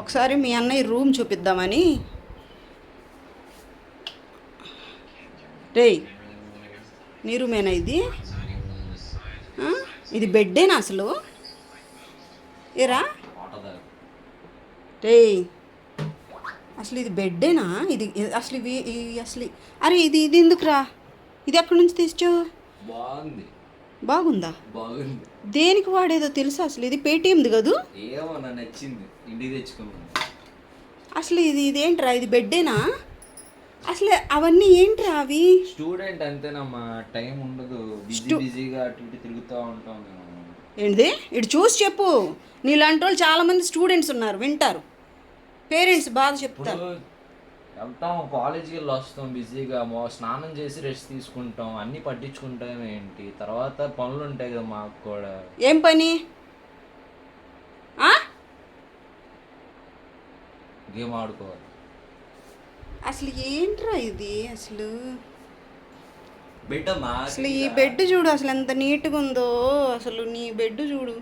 ఒకసారి మీ అన్నయ్య రూమ్ చూపిద్దామని. రే నీ రూమేనా ఇది? ఇది బెడ్డేనా అసలు? ఏరా? రే అసలు ఇది బెడ్డేనా? ఇది అసలు ఇవి ఇవి అసలు అరే ఇది ఇది ఎందుకురా? ఇది ఎక్కడి నుంచి తెచ్చావు? బాగుంది. బాగుందా? బాగుంది. దేనికి వాడేదో తెలుసా అసలు? ఇది పేటీఎంది కదూ? ఏమో నచ్చింది. ఇంటికి తెచ్చుకున్నాను. అసలు ఇది ఇదేంట్రా? ఇది బెడ్డేనా? అసలు అవన్నీ ఏంట్రా అవి? స్టూడెంట్ అంతేనమ్మా. టైం ఉండదు. బిజీ బిజీగా అటు ఇటు తిరుగుతూ ఉంటాం మేము. ఏంటిది? ఇటు చూసి చెప్పు. నీలాంటి వాళ్ళు చాలామంది స్టూడెంట్స్ ఉన్నారు. వింటారు. పేరెంట్స్ బాధ చెప్తారు. వెళ్తాం కాలేజీకి వెళ్ళి వస్తాం బిజీగా మో స్నానం చేసి రెస్ట్ తీసుకుంటాం అన్నీ పట్టించుకుంటాం ఏంటి? తర్వాత పనులు ఉంటాయి కదా మాకు కూడా. ఏం పని? ఆ? గేమ్ ఆడుకోవాలి. అసలు ఏంట్రా ఇది? అసలు బిడ్డమ్మా అసలు ఈ బెడ్ చూడు అసలు ఎంత నీట్గా ఉందో. అసలు నీ బెడ్ చూడు.